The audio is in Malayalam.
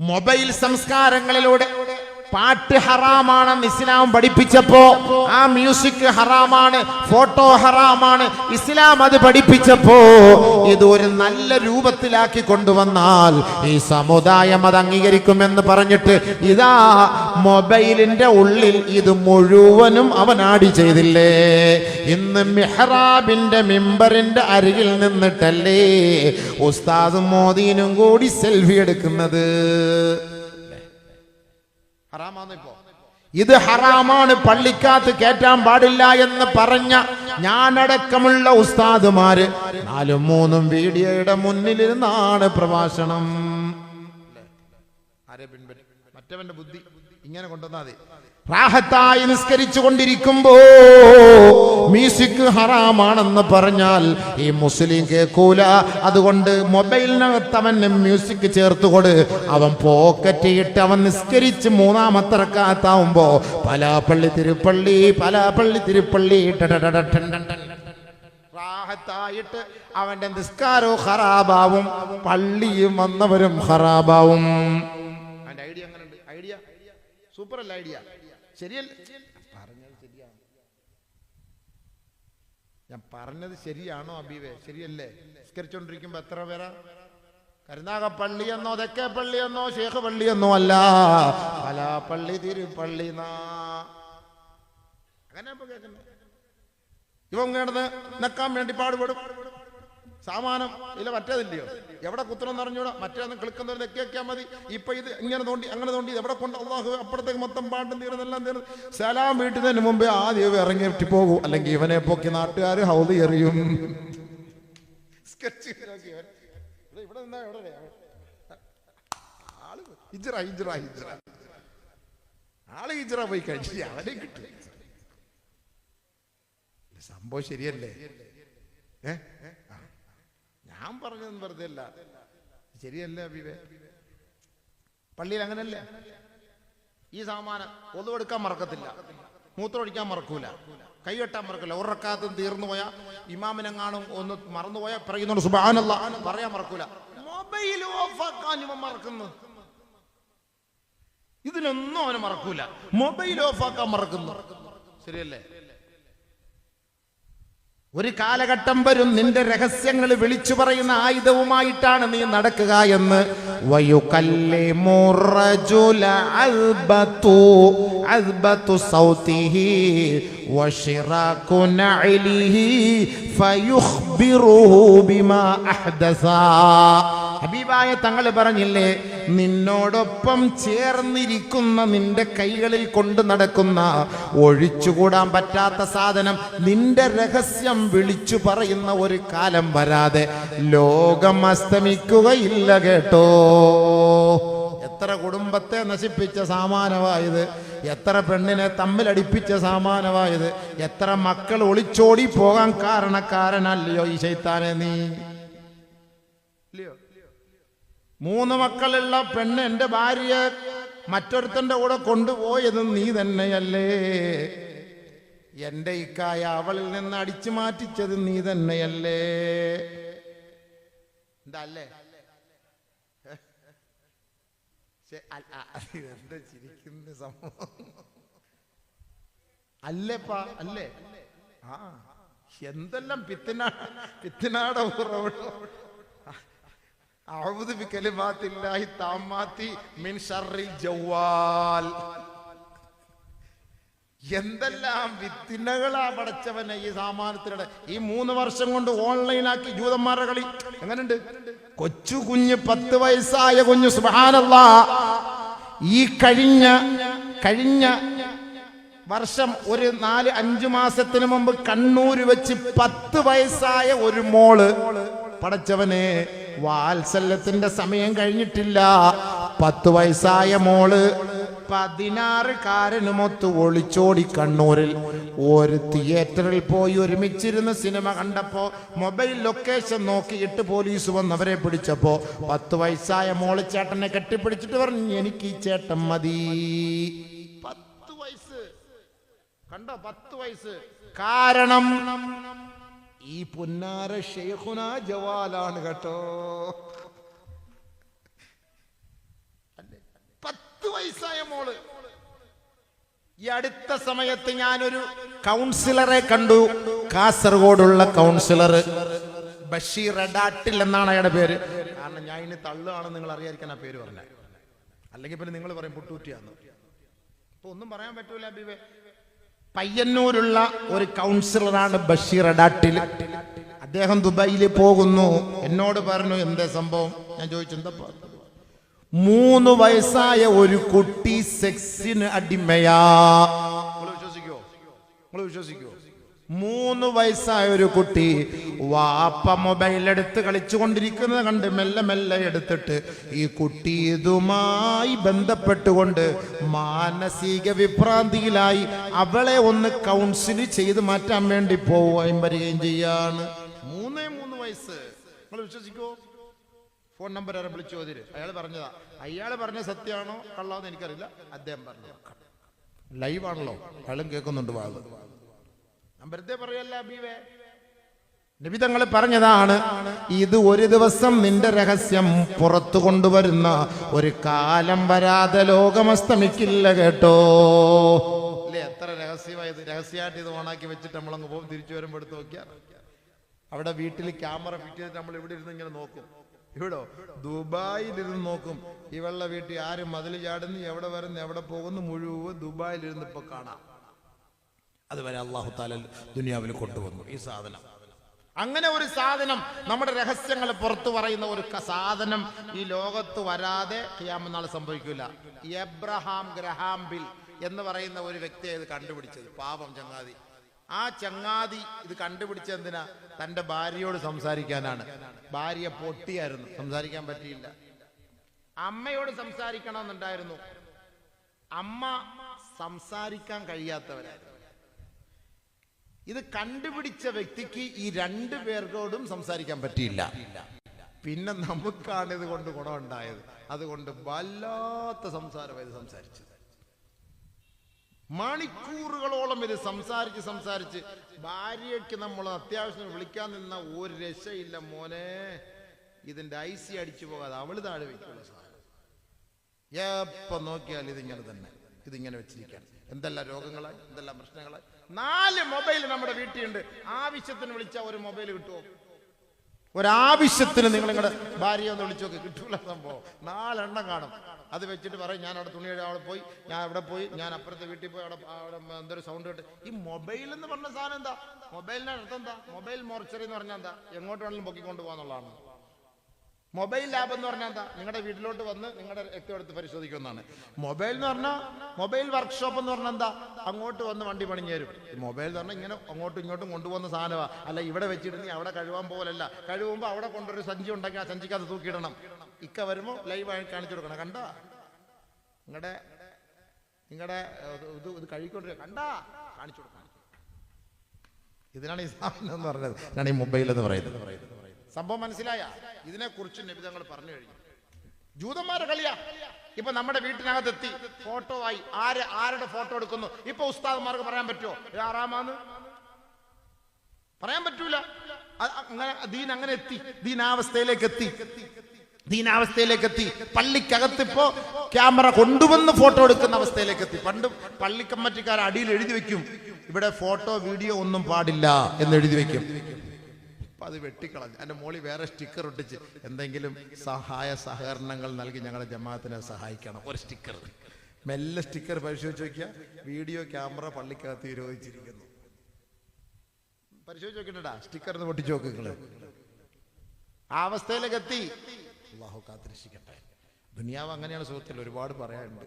മൊബൈൽ സംസ്കാരങ്ങളിലൂടെ പാട്ട് ഹറാമാണ് ഇസ്ലാം പഠിപ്പിച്ചപ്പോ. ആ മ്യൂസിക് ഹറാമാണ് ഫോട്ടോ ഹറാമാണ് ഇസ്ലാം അത് പഠിപ്പിച്ചപ്പോ. ഇത് ഒരു നല്ല രൂപത്തിലാക്കി കൊണ്ടുവന്നാൽ ഈ സമുദായം അത് അംഗീകരിക്കുമെന്ന് പറഞ്ഞിട്ട് ഇതാ മൊബൈലിന്റെ ഉള്ളിൽ ഇത് മുഴുവനും അവൻ ആടി ചെയ്തില്ലേ? ഇന്ന് മെഹ്റാബിന്റെ മെമ്പറിന്റെ അരികിൽ നിന്നിട്ടല്ലേ ഉസ്താദും മോദീനും കൂടി സെൽഫി എടുക്കുന്നത്. ഹറാമാന്ന് ഇപ്പോ. ഇത് ഹറാമാണ് പള്ളിക്കകത്ത് കേറ്റാൻ പാടില്ല എന്ന് പറഞ്ഞ ഞാനടക്കമുള്ള ഉസ്താദുമാര് നാലും മൂന്നും വീഡിയോയുടെ മുന്നിലിരുന്നാണ് പ്രഭാഷണം. മറ്റവന്റെ ബുദ്ധി ഇങ്ങനെ കൊണ്ടുവന്നാ മതി. റാഹത്തായി നിസ്കരിച്ചു കൊണ്ടിരിക്കുമ്പോ മ്യൂസിക് ഹറാമാണെന്ന് പറഞ്ഞാൽ ഈ മുസ്ലിം കേൾക്കൂല അതുകൊണ്ട് മൊബൈലിനകത്ത് അവൻ മ്യൂസിക് ചേർത്തുകൊട് അവൻ പോക്കറ്റ് ഇട്ട് അവൻ നിസ്കരിച്ച് മൂന്നാമത്തെ റക്കാത്താവുമ്പോ പലാപ്പള്ളി തിരുപ്പള്ളി പലാപ്പള്ളി തിരുപ്പള്ളി പള്ളി. റാഹത്തായിട്ട് അവന്റെ നിസ്കാരവും ഖറാബാവും പള്ളിയും വന്നവരും ഖറാബാവും ഐഡിയ സൂപ്പർ അല്ല ഐഡിയ ശരിയല്ല പറഞ്ഞത് ശരിയാണ് ഞാൻ പറഞ്ഞത് ശരിയാണോ അബീവേ? ശരിയല്ലേ? നിസ്കരിച്ചോണ്ടിരിക്കുമ്പോ എത്ര പേരാ? കരുനാഗപ്പള്ളി എന്നോ തെക്കേ പള്ളിയെന്നോ പള്ളി എന്നോ അല്ല. പലാപ്പള്ളി തിരുപ്പള്ളി അങ്ങനെ ഇപ്പൊ കേൾക്കുന്നത് ഇവൻ കിടന്ന് നക്കാൻ വേണ്ടി പാടുപെടും. സാമാനം ഇല്ല മറ്റേതില്ലയോ? എവിടെ കുത്തണം എന്ന് അറിഞ്ഞൂടാ? മറ്റേന്ന് കിളിക്കുന്നവർ നെക്കിയാക്കിയാൽ മതി. ഇപ്പൊ ഇത് ഇങ്ങനെ തോണ്ടി അങ്ങനെ തോണ്ടി. എവിടെ കൊണ്ട് അള്ളാഹു അപ്പുറത്തേക്ക് മൊത്തം പാട്ടും തീർന്നെല്ലാം തീർന്ന്. സലാം വീട്ടുന്നതിന് മുമ്പേ ആദ്യം ഇറങ്ങിയിട്ട് പോകൂ. അല്ലെങ്കിൽ ഇവനെ പൊക്കി നാട്ടുകാർ ഹൗതി എറിയും. സ്കെച്ച് ഇവിടെ- നിന്നാ എവിടെ ആൾ ഹിജ്റ ആൾ പോയി കഴിച്ചു അവനെ കിട്ടും. സംഭവം ശരിയല്ലേ. ഞാൻ പറഞ്ഞതെന്ന് വെറുതെ അല്ല ശരിയല്ല അബിവേ? പള്ളിയിൽ അങ്ങനല്ലേ? ഈ സാമാനം ഒതുവെടുക്കാൻ മറക്കത്തില്ല. മൂത്രമൊഴിക്കാൻ മറക്കൂല. കൈ കെട്ടാൻ മറക്കില്ല ഒരക്കാത്തും തീർന്നു പോയാ ഇമാമിനെങ്ങാണും ഒന്ന് മറന്നുപോയാ പറയുന്നുണ്ട് സുബാനല്ല പറയാൻ മറക്കൂല. മൊബൈൽ ഓഫാക്കാൻ ഇവൻ മറക്കുന്നു. ഇതിനൊന്നും അവന് മറക്കൂല. മൊബൈൽ ഓഫാക്കാൻ മറക്കുന്നു. ശരിയല്ലേ? ഒരു കാലഘട്ടം വരും നിന്റെ രഹസ്യങ്ങൾ വിളിച്ചു പറയുന്ന ആയുധവുമായിട്ടാണ് നീ നടക്കുക എന്ന്. ഫയുഖ്ബിറുഹു ബിമാ ഹബീബായ തങ്ങൾ പറഞ്ഞില്ലേ നിന്നോടൊപ്പം ചേർന്നിരിക്കുന്ന നിന്റെ കൈകളിൽ കൊണ്ടു നടക്കുന്ന ഒഴിച്ചുകൂടാൻ പറ്റാത്ത സാധനം നിന്റെ രഹസ്യം വിളിച്ചു പറയുന്ന ഒരു കാലം വരാതെ ലോകം അസ്തമിക്കുകയില്ല കേട്ടോ. എത്ര കുടുംബത്തെ നശിപ്പിച്ച സാമാനമായത് എത്ര പെണ്ണിനെ തമ്മിലടിപ്പിച്ച സാമാനമായത് എത്ര മക്കൾ ഒളിച്ചോടി പോകാൻ കാരണക്കാരനല്ലയോ ഈ ശൈത്താനെ നീ? മൂന്ന് മക്കളുള്ള പെണ്ണ് എന്റെ ഭാര്യയെ മറ്റൊരുത്തന്റെ കൂടെ കൊണ്ടുപോയത് നീ തന്നെയല്ലേ? എന്റെ ഇക്കായ അവളിൽ നിന്ന് അടിച്ചു മാറ്റിച്ചത് നീ തന്നെയല്ലേ? എന്താല്ലേ എന്താ ചിരിക്കുന്ന സംഭവം? അല്ലേപ്പാ അല്ലേ? ആ എന്തെല്ലാം പിത്തിനാ പിത്തിനാട ഉറവിടം. അഊദു ബികലിമാത്തില്ലാഹി താമാത്തി മിൻ ശർറിൽ ജവ്വാൽ. എന്തെല്ലാം വിത്തിനകളാ പടച്ചവനെ ഈ സാമാനത്തിനിടെ. ഈ മൂന്ന് വർഷം കൊണ്ട് ഓൺലൈനാക്കി ജൂതന്മാരുടെ കളി. എങ്ങനെയുണ്ട് കൊച്ചു കുഞ്ഞ് പത്ത് വയസ്സായ കുഞ്ഞു സുബാനല്ല ഈ കഴിഞ്ഞ കഴിഞ്ഞ വർഷം ഒരു നാല് അഞ്ചു മാസത്തിന് മുമ്പ് കണ്ണൂര് വെച്ച് പത്ത് വയസ്സായ ഒരു മോൾ പടച്ചവനെ വാത്സല്യത്തിന്റെ സമയം കഴിഞ്ഞിട്ടില്ല. പത്ത് വയസ്സായ മോൾ പതിനാറ് കാരനുമൊത്ത് ഒളിച്ചോടി കണ്ണൂരിൽ. ഒരു തിയേറ്ററിൽ പോയി ഒരുമിച്ചിരുന്ന് സിനിമ കണ്ടപ്പോ മൊബൈൽ ലൊക്കേഷൻ നോക്കിയിട്ട് പോലീസ് വന്ന് അവരെ പിടിച്ചപ്പോ പത്ത് വയസ്സായ മോൾ ചേട്ടനെ കെട്ടിപ്പിടിച്ചിട്ട് പറഞ്ഞു എനിക്ക് ഈ ചേട്ടൻ മതി. പത്ത് വയസ്സ്. കണ്ടോ? പത്ത് വയസ്സ്. കാരണം ഈ പുന്നാര ഷെയ്ഖുന ജവാലാണ് കേട്ടോ. പത്ത് വയസ്സായ മോൾ. ഈ അടുത്ത സമയത്ത് ഞാനൊരു കൗൺസിലറെ കണ്ടു. കാസർഗോഡുള്ള കൗൺസിലർ. ബഷീർ അഡാട്ടിൽ എന്നാണ് അയാളുടെ പേര്. കാരണം ഞാൻ ഇനി തള്ളുകയാണെന്ന് നിങ്ങൾ അറിയാതിരിക്കാൻ ആ പേര് പറഞ്ഞത്. അല്ലെങ്കിൽ പിന്നെ നിങ്ങൾ പറയും പുട്ടൂറ്റിയാന്ന്. ഇപ്പൊ ഒന്നും പറയാൻ പറ്റൂല അബിബെ പയ്യന്നൂരുള്ള ഒരു കൗൺസിലറാണ് ബഷീർ അഡാട്ടിൽ. അദ്ദേഹം ദുബായിൽ പോകുന്നു. എന്നോട് പറഞ്ഞു എന്താ സംഭവം? ഞാൻ ചോദിച്ചു എന്താ മൂന്ന് വയസ്സായ ഒരു കുട്ടി സെക്സിന് അടിമയാ. നിങ്ങൾ വിശ്വസിക്കോ? നിങ്ങൾ വിശ്വസിക്കോ? മൂന്ന് വയസ്സായ ഒരു കുട്ടി വാപ്പ മൊബൈൽ എടുത്ത് കളിച്ചുകൊണ്ടിരിക്കുന്നത് കണ്ട് മെല്ലെ മെല്ലെ എടുത്തിട്ട് ഈ കുട്ടി ഇതുമായി ബന്ധപ്പെട്ടുകൊണ്ട് മാനസിക വിഭ്രാന്തിയിലായി അവളെ ഒന്ന് കൗൺസിൽ ചെയ്ത് മാറ്റാൻ വേണ്ടി പോവുകയും വരികയും ചെയ്യാണ്. മൂന്നേ മൂന്ന് വയസ്സ്. നിങ്ങൾ വിശ്വസിക്കോ. ഫോൺ നമ്പർ ആരെ വിളിച്ചു ചോദിര് അയാൾ പറഞ്ഞതാ. അയാൾ പറഞ്ഞ സത്യമാണോ? കള്ളാന്ന് എനിക്കറിയില്ല. അദ്ദേഹം പറഞ്ഞു ലൈവ് ആണല്ലോ. അയാളും കേൾക്കുന്നുണ്ട് വാത് ഞാൻ വെറുതെ പറയല്ല നബി തങ്ങൾ പറഞ്ഞതാണ് ഇത് ഒരു ദിവസം നിന്റെ രഹസ്യം പുറത്തു കൊണ്ടുവരുന്ന ഒരു കാലം വരാതെ ലോകമസ്തമിക്കില്ല കേട്ടോ. അല്ലേ? എത്ര രഹസ്യമായത്? രഹസ്യമായിട്ട് ഇത് ഓണാക്കി വെച്ചിട്ട് നമ്മളങ്ങ് പോകും തിരിച്ചു വരുമ്പോൾ എടുത്ത് നോക്കിയാൽ അവിടെ വീട്ടിൽ ക്യാമറ ഫിറ്റ് ചെയ്തിട്ട് നമ്മൾ ഇവിടെ ഇരുന്ന് ഇങ്ങനെ നോക്കും. ഇവിടോ? ദുബായിലിരുന്ന് നോക്കും. ഇവളുടെ വീട്ടിൽ ആരും മതിൽ ചാടുന്നു എവിടെ വരുന്നു എവിടെ പോകുന്നു മുഴുവൻ ദുബായിലിരുന്ന് ഇപ്പൊ കാണാം. അതുവരെ അള്ളാഹു താല ദുനിയാവിൽ കൊണ്ടുവന്നു ഈ സാധനം. അങ്ങനെ ഒരു സാധനം നമ്മുടെ രഹസ്യങ്ങൾ പുറത്തു പറയുന്ന ഒരു സാധനം ഈ ലോകത്ത് വരാതെ ക്യാമനാൾ സംഭവിക്കില്ല എബ്രഹാം ഗ്രഹാം ബിൽ എന്ന് പറയുന്ന ഒരു വ്യക്തിയെ ഇത് കണ്ടുപിടിച്ചത്. പാപം ചങ്ങാതി. ആ ചങ്ങാതി ഇത് കണ്ടുപിടിച്ച എന്തിനാ? തന്റെ ഭാര്യയോട് സംസാരിക്കാനാണ്. ഭാര്യ പൊട്ടിയായിരുന്നു. സംസാരിക്കാൻ പറ്റിയില്ല. അമ്മയോട് സംസാരിക്കണമെന്നുണ്ടായിരുന്നു. അമ്മ സംസാരിക്കാൻ കഴിയാത്തവരായിരുന്നു. ഇത് കണ്ടുപിടിച്ച വ്യക്തിക്ക് ഈ രണ്ടു പേർക്കോടും സംസാരിക്കാൻ പറ്റിയില്ല. പിന്നെ നമുക്കാണ് ഇത് കൊണ്ട് ഗുണമുണ്ടായത്. അതുകൊണ്ട് വല്ലാത്ത സംസാരം ഇത് സംസാരിച്ചത് മണിക്കൂറുകളോളം ഇത് സംസാരിച്ച് സംസാരിച്ച് ഭാര്യയ്ക്ക് നമ്മൾ അത്യാവശ്യം വിളിക്കാൻ നിന്ന ഒരു രക്ഷയില്ല മോനെ. ഇതിന്റെ ഐസി അടിച്ചു പോകാതെ അവൾ താഴെ വെക്കുള്ള സാധനം. എപ്പോ നോക്കിയാൽ ഇതിങ്ങനെ തന്നെ. ഇതിങ്ങനെ വെച്ചിരിക്കുകയാണ്. എന്തെല്ലാം രോഗങ്ങളായി? എന്തെല്ലാം പ്രശ്നങ്ങളായി? നാല് മൊബൈൽ നമ്മുടെ വീട്ടിലുണ്ട്. ആവശ്യത്തിന് വിളിച്ചാൽ ഒരു മൊബൈൽ കിട്ടുമോ ഒരാവശ്യത്തിന് നിങ്ങൾ നിങ്ങളുടെ ഭാര്യ ഒന്ന് വിളിച്ചു നോക്കി. കിട്ടൂല സംഭവം. നാലെണ്ണം കാണും. അത് വെച്ചിട്ട് പറയും ഞാൻ അവിടെ തുണിയുടെ അവിടെ പോയി ഞാൻ അവിടെ പോയി ഞാൻ അപ്പുറത്തെ വീട്ടിൽ പോയി അവിടെ അവിടെ എന്തൊരു സൗണ്ട് കേട്ട്. ഈ മൊബൈൽ എന്ന് പറഞ്ഞ സാധനം എന്താ? മൊബൈലിന്റെ അർത്ഥം എന്താ? മൊബൈൽ മോർച്ചറി എന്ന് പറഞ്ഞാൽ എന്താ? എങ്ങോട്ട് വേണമെങ്കിലും പൊക്കിക്കൊണ്ട് പോകാന്നുള്ളതാണ്. മൊബൈൽ ലാബ് എന്ന് പറഞ്ഞാൽ എന്താ? നിങ്ങളുടെ വീട്ടിലോട്ട് വന്ന് നിങ്ങളുടെ രക്തം എടുത്ത് പരിശോധിക്കുന്നതാണ് മൊബൈൽ എന്ന് പറഞ്ഞാൽ മൊബൈൽ വർക്ക്ഷോപ്പ് എന്ന് പറഞ്ഞാൽ എന്താ? അങ്ങോട്ട് വന്ന് വണ്ടി പണിഞ്ഞു തരും. മൊബൈൽ എന്ന് പറഞ്ഞാൽ ഇങ്ങനെ അങ്ങോട്ടും ഇങ്ങോട്ടും കൊണ്ടുപോകുന്ന സാധനമാണ് അല്ല ഇവിടെ വെച്ചിട്ട് നീ അവിടെ കഴുകാൻ പോലല്ല കഴുകുമ്പോൾ അവിടെ കൊണ്ടൊരു സഞ്ചി ഉണ്ടെങ്കിൽ ആ സഞ്ചിക്കകത്ത് തൂക്കിയിടണം. ഇക്ക വരുമ്പോൾ ലൈവായി കാണിച്ചു കൊടുക്കണം. കണ്ടാ? നിങ്ങളുടെ നിങ്ങളുടെ ഇത് ഇത് കഴുകിക്കൊണ്ടിരിക്കുക കണ്ടാ? കാണിച്ചു കൊടുക്കണം. ഇതിനാണ് ഈ സാധനം എന്ന് പറഞ്ഞത്. ഇതാണ് ഈ മൊബൈൽ എന്ന് പറയുന്നത് പറയുന്നത്. സംഭവം മനസ്സിലായ? ഇതിനെക്കുറിച്ച് നിബിധങ്ങൾ പറഞ്ഞു കഴിഞ്ഞു. ജൂതന്മാരെ കളിയാ. ഇപ്പൊ നമ്മുടെ വീട്ടിനകത്ത് എത്തി ഫോട്ടോ ആയി ആര് ആരുടെ ഫോട്ടോ എടുക്കുന്നു? ഇപ്പൊ ഉസ്താദ്മാർക്ക് പറയാൻ പറ്റുമോ ഇത് ആറാമാന്ന് പറയാൻ പറ്റൂല. അങ്ങനെ ദീൻ അങ്ങനെ എത്തി. ദീനാവസ്ഥയിലേക്ക് എത്തി. ദീനാവസ്ഥയിലേക്ക് എത്തി. പള്ളിക്കകത്ത് ഇപ്പോ ക്യാമറ കൊണ്ടുവന്ന് ഫോട്ടോ എടുക്കുന്ന അവസ്ഥയിലേക്ക് എത്തി. പണ്ട് പള്ളി കമ്മറ്റിക്കാർ അടിയിൽ എഴുതി വെക്കും. ഇവിടെ ഫോട്ടോ വീഡിയോ ഒന്നും പാടില്ല എന്ന് എഴുതി വെക്കും. അപ്പൊ അത് വെട്ടിക്കളഞ്ഞു. എന്റെ മോളി വേറെ സ്റ്റിക്കർ ഒട്ടിച്ച് എന്തെങ്കിലും സഹായ സഹകരണങ്ങൾ നൽകി ഞങ്ങളുടെ ജമാഅത്തിനെ സഹായിക്കണം. ഒരു സ്റ്റിക്കർ മെല്ലെ സ്റ്റിക്കർ പരിശോധിച്ച് നോക്കിയ വീഡിയോ ക്യാമറ പള്ളിക്കകത്ത് വിരോധിച്ചിരിക്കുന്നു പരിശോധിച്ച് നോക്കിട്ടാ സ്റ്റിക്കർ ഒന്ന് പൊട്ടിച്ച് നോക്ക് നിങ്ങൾ. ആ അവസ്ഥയിലേക്ക് എത്തി. അള്ളാഹു കാത്തിരക്ഷിക്കട്ടെ. ദുനിയാവ് അങ്ങനെയാണ് സുഹൃത്തിൽ ഒരുപാട് പറയാനുണ്ട്.